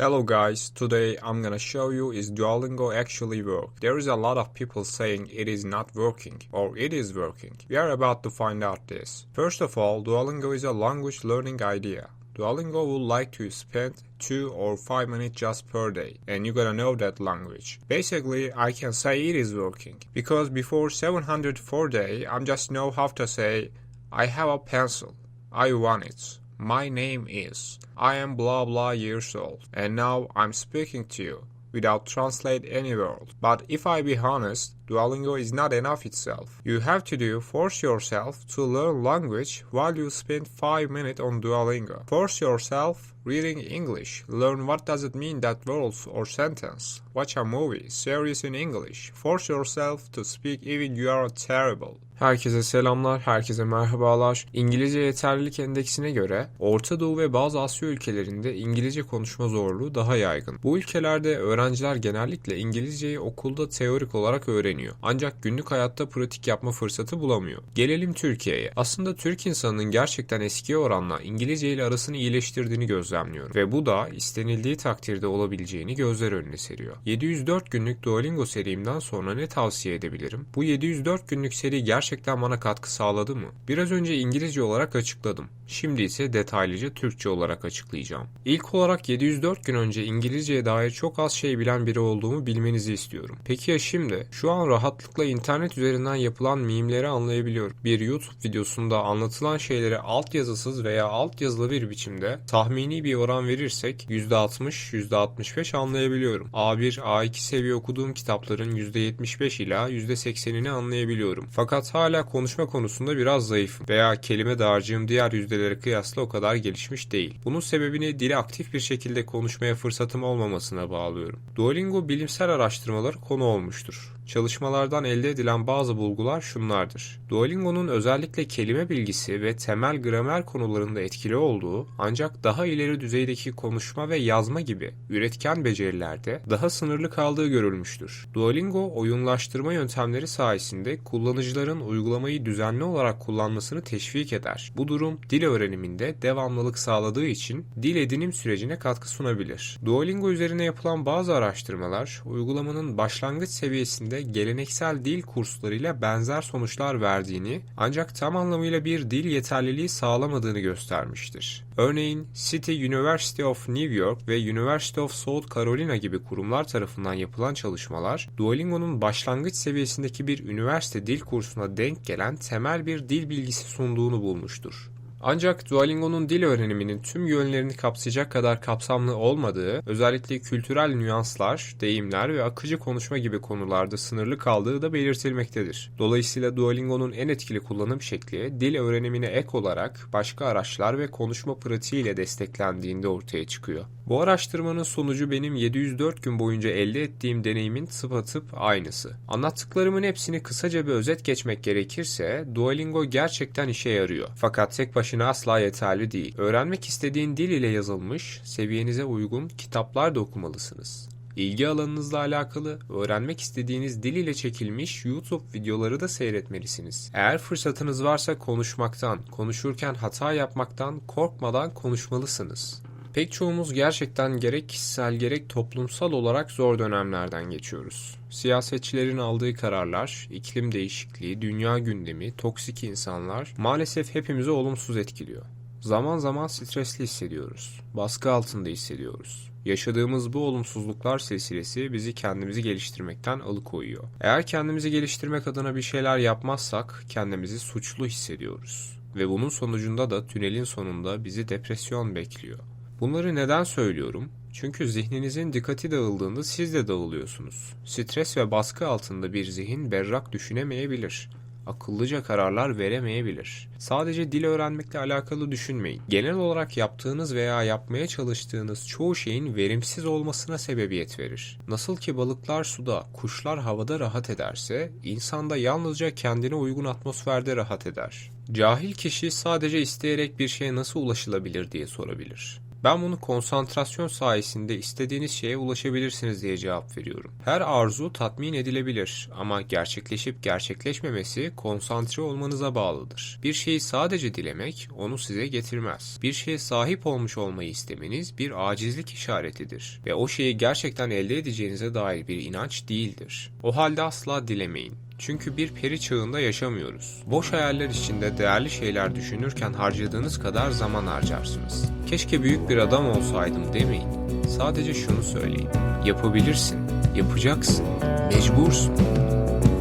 Hello guys, today I'm gonna show you is Duolingo actually work. There is a lot of people saying it is not working or it is working. We are about to find out this. First of all, Duolingo is a language learning idea. Duolingo would like to spend 2 or 5 minutes just per day and you gotta know that language. Basically, I can say it is working because before 704 day, I'm just know how to say I have a pencil. I want it. My name is. I am blah blah years old, and now I'm speaking to you without translate any word. But if I be honest, Duolingo is not enough itself. You have to do force yourself to learn language while you spend 5 minutes on Duolingo. Force yourself reading English. Learn what does it mean that words or sentence. Watch a movie, series in English. Force yourself to speak even you are terrible. Herkese selamlar, herkese merhabalar. İngilizce yeterlilik endeksine göre Orta Doğu ve bazı Asya ülkelerinde İngilizce konuşma zorluğu daha yaygın. Bu ülkelerde öğrenciler genellikle İngilizceyi okulda teorik olarak öğreniyor. Ancak günlük hayatta pratik yapma fırsatı bulamıyor. Gelelim Türkiye'ye. Aslında Türk insanının gerçekten eskiye oranla İngilizce ile arasını iyileştirdiğini gözlemliyorum. Ve bu da istenildiği takdirde olabileceğini gözler önüne seriyor. 704 günlük Duolingo serimden sonra ne tavsiye edebilirim? Bu 704 günlük seri gerçekten bana katkı sağladı mı? Biraz önce İngilizce olarak açıkladım. Şimdi ise detaylıca Türkçe olarak açıklayacağım. İlk olarak 704 gün önce İngilizceye dair çok az şey bilen biri olduğumu bilmenizi istiyorum. Peki ya şimdi? Şu an rahatlıkla internet üzerinden yapılan mimleri anlayabiliyorum. Bir YouTube videosunda anlatılan şeyleri altyazısız veya altyazılı bir biçimde tahmini bir oran verirsek %60, %65 anlayabiliyorum. A1, A2 seviye okuduğum kitapların %75 ila %80'ini anlayabiliyorum. Fakat hala konuşma konusunda biraz zayıfım veya kelime dağarcığım diğer yüzdelere kıyasla o kadar gelişmiş değil. Bunun sebebini dili aktif bir şekilde konuşmaya fırsatım olmamasına bağlıyorum. Duolingo bilimsel araştırmalar konu olmuştur. Çalışmalardan elde edilen bazı bulgular şunlardır. Duolingo'nun özellikle kelime bilgisi ve temel gramer konularında etkili olduğu ancak daha ileri düzeydeki konuşma ve yazma gibi üretken becerilerde daha sınırlı kaldığı görülmüştür. Duolingo oyunlaştırma yöntemleri sayesinde kullanıcıların uygulamayı düzenli olarak kullanmasını teşvik eder. Bu durum dil öğreniminde devamlılık sağladığı için dil edinim sürecine katkı sunabilir. Duolingo üzerine yapılan bazı araştırmalar uygulamanın başlangıç seviyesinde geleneksel dil kurslarıyla benzer sonuçlar verdiğini ancak tam anlamıyla bir dil yeterliliği sağlamadığını göstermiştir. Örneğin City University of New York ve University of South Carolina gibi kurumlar tarafından yapılan çalışmalar, Duolingo'nun başlangıç seviyesindeki bir üniversite dil kursuna denk gelen temel bir dil bilgisi sunduğunu bulmuştur. Ancak Duolingo'nun dil öğreniminin tüm yönlerini kapsayacak kadar kapsamlı olmadığı, özellikle kültürel nüanslar, deyimler ve akıcı konuşma gibi konularda sınırlı kaldığı da belirtilmektedir. Dolayısıyla Duolingo'nun en etkili kullanım şekli, dil öğrenimine ek olarak başka araçlar ve konuşma pratiğiyle desteklendiğinde ortaya çıkıyor. Bu araştırmanın sonucu benim 704 gün boyunca elde ettiğim deneyimin tıpatıp aynısı. Anlattıklarımın hepsini kısaca bir özet geçmek gerekirse, Duolingo gerçekten işe yarıyor. Fakat tek başına asla yeterli değil. Öğrenmek istediğin dil ile yazılmış, seviyenize uygun kitaplar da okumalısınız. İlgi alanınızla alakalı öğrenmek istediğiniz dil ile çekilmiş YouTube videoları da seyretmelisiniz. Eğer fırsatınız varsa konuşmaktan, konuşurken hata yapmaktan korkmadan konuşmalısınız. Pek çoğumuz gerçekten gerek kişisel gerek toplumsal olarak zor dönemlerden geçiyoruz. Siyasetçilerin aldığı kararlar, iklim değişikliği, dünya gündemi, toksik insanlar maalesef hepimizi olumsuz etkiliyor. Zaman zaman stresli hissediyoruz. Baskı altında hissediyoruz. Yaşadığımız bu olumsuzluklar silsilesi bizi kendimizi geliştirmekten alıkoyuyor. Eğer kendimizi geliştirmek adına bir şeyler yapmazsak kendimizi suçlu hissediyoruz. Ve bunun sonucunda da tünelin sonunda bizi depresyon bekliyor. Bunları neden söylüyorum? Çünkü zihninizin dikkati dağıldığında siz de dağılıyorsunuz. Stres ve baskı altında bir zihin berrak düşünemeyebilir. Akıllıca kararlar veremeyebilir. Sadece dil öğrenmekle alakalı düşünmeyin. Genel olarak yaptığınız veya yapmaya çalıştığınız çoğu şeyin verimsiz olmasına sebebiyet verir. Nasıl ki balıklar suda, kuşlar havada rahat ederse, insan da yalnızca kendine uygun atmosferde rahat eder. Cahil kişi sadece isteyerek bir şeye nasıl ulaşılabilir diye sorabilir. Ben bunu konsantrasyon sayesinde istediğiniz şeye ulaşabilirsiniz diye cevap veriyorum. Her arzu tatmin edilebilir ama gerçekleşip gerçekleşmemesi konsantre olmanıza bağlıdır. Bir şeyi sadece dilemek onu size getirmez. Bir şeye sahip olmuş olmayı istemeniz bir acizlik işaretidir ve o şeyi gerçekten elde edeceğinize dair bir inanç değildir. O halde asla dilemeyin. Çünkü bir peri çağında yaşamıyoruz. Boş hayaller içinde değerli şeyler düşünürken harcadığınız kadar zaman harcarsınız. Keşke büyük bir adam olsaydım demeyin. Sadece şunu söyleyin. Yapabilirsin, yapacaksın, mecbursun.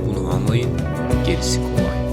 Bunu anlayın, gerisi kolay.